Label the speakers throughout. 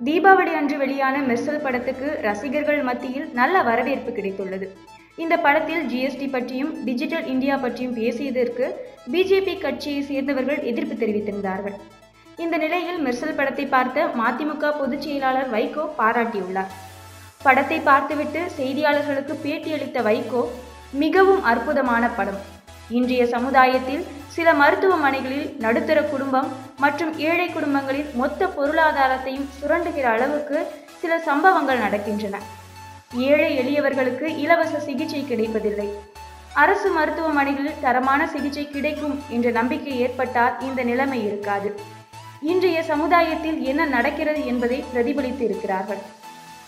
Speaker 1: தீபாவளி அன்று வெளியான மெர்சல் படத்துக்கு ரசிகர்கள் மத்தியில் நல்ல வரவேற்பு கிடைத்துள்ளது. இந்த படத்தில் ஜிஎஸ்டி பற்றியும் டிஜிட்டல் இந்தியா பற்றியும் பேசியதற்கு பிஜேபி கட்சியை சேர்ந்தவர்கள் எதிர்ப்பு தெரிவித்திருந்தார்கள். இந்த நிலையில் மெர்சல் படத்தை பார்த்த மதிமுக பொதுச் செயலாளர் வைகோ பாராட்டியுள்ளார். படத்தை பார்த்துவிட்டு செய்தியாளர்களுக்கு பேட்டியளித்த வைகோ மிகவும் அற்புதமான படம். இன்றைய சமுதாயத்தில் சில மருத்துவமனைகளில் நடுத்தர குடும்பம் மற்றும் ஏழை குடும்பங்களின் மொத்த பொருளாதாரத்தையும் சுரண்டுகிற அளவுக்கு சில சம்பவங்கள் நடக்கின்றன. ஏழை எளியவர்களுக்கு இலவச சிகிச்சை கிடைப்பதில்லை. அரசு மருத்துவமனைகளில் தரமான சிகிச்சை கிடைக்கும் என்ற நம்பிக்கை ஏற்பட்டால் இந்த நிலைமை இருக்காது. இன்றைய சமுதாயத்தில் என்ன நடக்கிறது என்பதை பிரதிபலித்து இருக்கிறார்கள்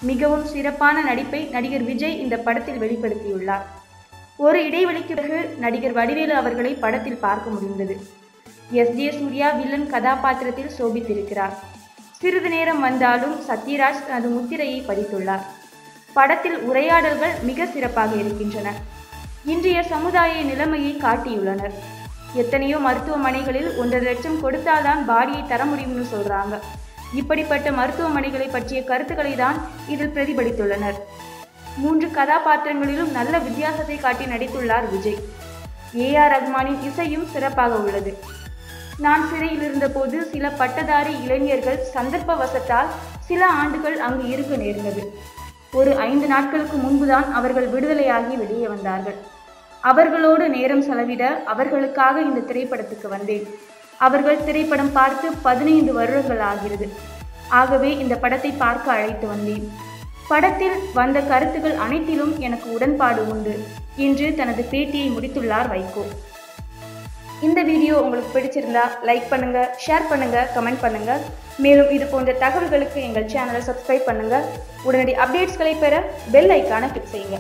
Speaker 1: மிகவும் சிறப்பான நடிப்பை நடிகர் விஜய் இந்த படத்தில் வெளிப்படுத்தியுள்ளார். ஒரு இடைவெளிக்கு பிறகு நடிகர் வடிவேலு அவர்களை படத்தில் பார்க்க முடிந்தது. எஸ். ஜே. சூர்யா வில்லன் கதாபாத்திரத்தில் சோபித்திருக்கிறார். சிறிது நேரம் வந்தாலும் சத்யராஜ் தனது முத்திரையை பதித்துள்ளார். படத்தில் உரையாடல்கள் மிக சிறப்பாக இருக்கின்றன. இன்றைய சமுதாய நிலைமையை காட்டியுள்ளனர். எத்தனையோ மருத்துவமனைகளில் ஒன்றரை லட்சம் கொடுத்தால்தான் பாடியை தர முடியும்னு சொல்றாங்க. இப்படிப்பட்ட மருத்துவமனைகளை பற்றிய கருத்துக்களை தான் இதில் பிரதிபலித்துள்ளனர். மூன்று கதாபாத்திரங்களிலும் நல்ல வித்தியாசத்தை காட்டி நடித்துள்ளார் விஜய். ஏ ஆர் ரஹ்மானின் இசையும் சிறப்பாக உள்ளது. நான் சிறையில் இருந்தபோது சில பட்டதாரி இளைஞர்கள் சந்தர்ப்ப வசத்தால் சில ஆண்டுகள் அங்கு இருக்க நேர்ந்தது. ஒரு ஐந்து நாட்களுக்கு முன்புதான் அவர்கள் விடுதலையாகி வெளியே வந்தார்கள். அவர்களோடு நேரம் செலவிட அவர்களுக்காக இந்த திரைப்படத்துக்கு வந்தேன். அவர்கள் திரைப்படம் பார்த்து பதினைந்து வருடங்கள் ஆகிறது. ஆகவே இந்த படத்தை பார்க்க அழைத்து வந்தேன். படத்தில் வந்த கருத்துக்கள் அனைத்திலும் எனக்கு உடன்பாடு உண்டு. என்று தனது பேட்டியை முடித்துள்ளார் வைகோ. இந்த வீடியோ உங்களுக்கு பிடிச்சிருந்தா லைக் பண்ணுங்க ஷேர் பண்ணுங்க கமெண்ட் பண்ணுங்க. மேலும் இது போன்ற தகவல்களுக்கு எங்கள் சேனலை சப்ஸ்கிரைப் பண்ணுங்க. உடனடி அப்டேட்ஸ்களை பெற பெல் ஐக்கானை கிளிக் செய்யுங்க.